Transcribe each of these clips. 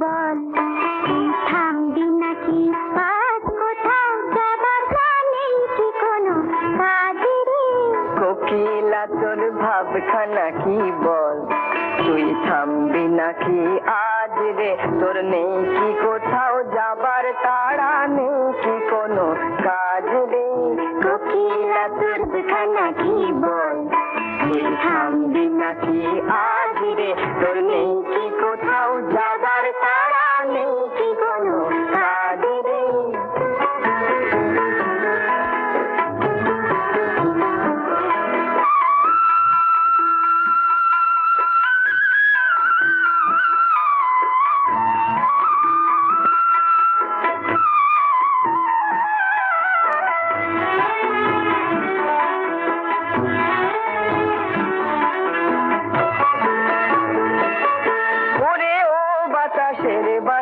বল থামবি নাকি? কোথাও কি কোনো কোকিলা তোর ভাবখানা কি বল? তুই থামবি নাকি আজ রে? তোর নেই কি থামবি নাকি আজ রে তোর নেই কি কোথাও যাবার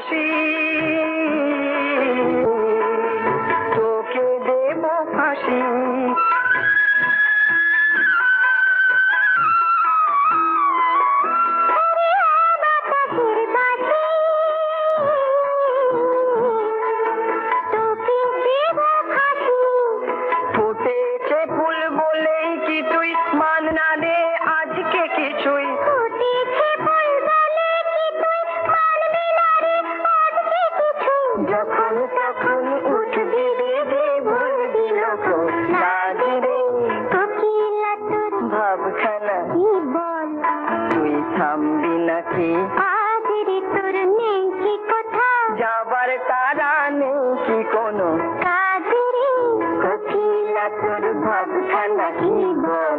বাতাসের তোকে দেব ফাঁসি থামবি কথা? যাবার তারা নেই কি কোনো? কোকিলা তোর ভাবখানা কি বল?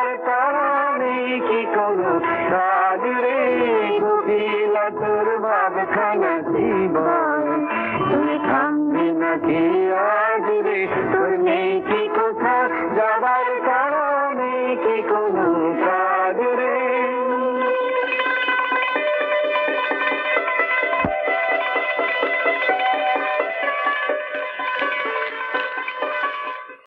ভাবখানা জীবন তুই থামবি নাকি আজ রে তোর নেই কি